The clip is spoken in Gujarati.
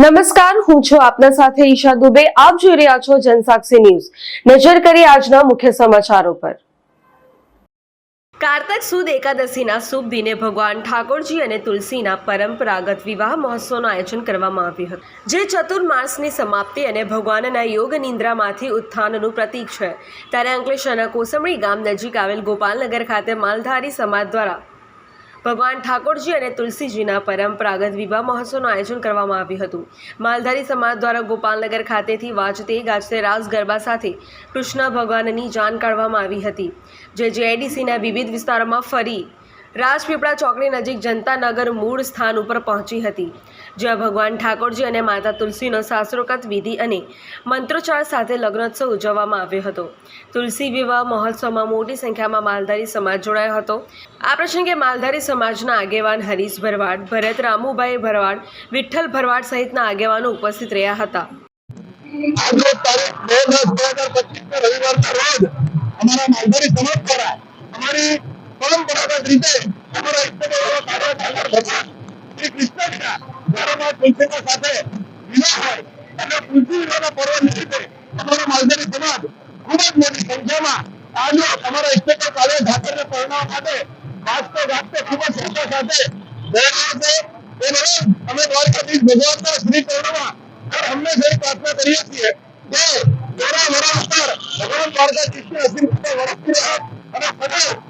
નમસ્કાર, હું છું આપના સાથે ઈશા દુબે. આપ જોઈ રહ્યા છો જનસાક્ષી ન્યૂઝ. નજર કરી આજના મુખ્ય સમાચારો પર. કારતક સુદ એકાદશીના શુભ દિને ભગવાન ઠાકોરજી અને તુલસીના પરંપરાગત વિવાહ મહોત્સવનું આયોજન કરવામાં આવ્યું હતું, જે ચતુર્માસની સમાપ્તિ અને ભગવાનના યોગ નિંદ્રામાંથી ઉત્થાનનું પ્રતીક છે. ત્યારે અંકલેશ્વરના કોસમણી ગામ નજીક આવેલ ગોપાલનગર ખાતે માલધારી સમાજ દ્વારા ભગવાન ઠાકોરજી અને તુલસીજીના પરંપરાગત વિવાહ મહોત્સવનું આયોજન કરવામાં આવ્યું હતું. માલધારી સમાજ દ્વારા ગોપાલનગર ખાતેથી વાજતે ગાજતે રાસ ગરબા સાથે કૃષ્ણ ભગવાનની જાન કાઢવામાં આવી હતી. જે જેઆઈડીસીના વિવિધ વિસ્તારોમાં ફરી રાજપીપળા ચોકડી નજીક જનતાનગર મૂળ સ્થાન ઉપર પહોંચી હતી, જ્યાં ભગવાન ઠાકોરજી અને માતા તુલસીનો શાસ્ત્રોકત વિધિ અને મંત્રોચ્ચાર સાથે લગ્નોત્સવ ઉજવવામાં આવ્યો હતો. તુલસી વિવાહ મહોત્સવમાં મોટી સંખ્યામાં માલધારી સમાજ જોડાયો હતો. આ પ્રસંગે માલધારી સમાજના આગેવાન હરીશ ભરવાડ, ભરત રામુભાઈ ભરવાડ, વિઠ્ઠલ ભરવાડ સહિતના આગેવાનો ઉપસ્થિત રહ્યા હતા. અમારી પરંપરાગત રીતે અમારા ઈષ્ટદેવોનો કાર્ય ઠાકર ભગવાન શ્રી કૃષ્ણના દ્વારામાં તુલસીના સાથે વિવાહ હોય અને તુલસી વિવાહના પર્વ નિમિત્તે અમારો માલધારી સમાજ ખૂબ જ મોટી સંખ્યામાં આજે અમારા ઈષ્ટદેવ કાળિયા ઠાકરને પરણાવવા માટે વાજતે ગાજતે ખૂબ જ શ્રદ્ધા સાથે દોડ્યા છે. એ રોજ અમે દ્વારકાધીશ ભગવાનના શ્રી ચરણોમાં હંમેશા પ્રાર્થના કરીએ છીએ કે તેરા વરા ભગવાન દ્વારકાધીશને આશીર્વાદ વરસતી રહે અને સદૈવ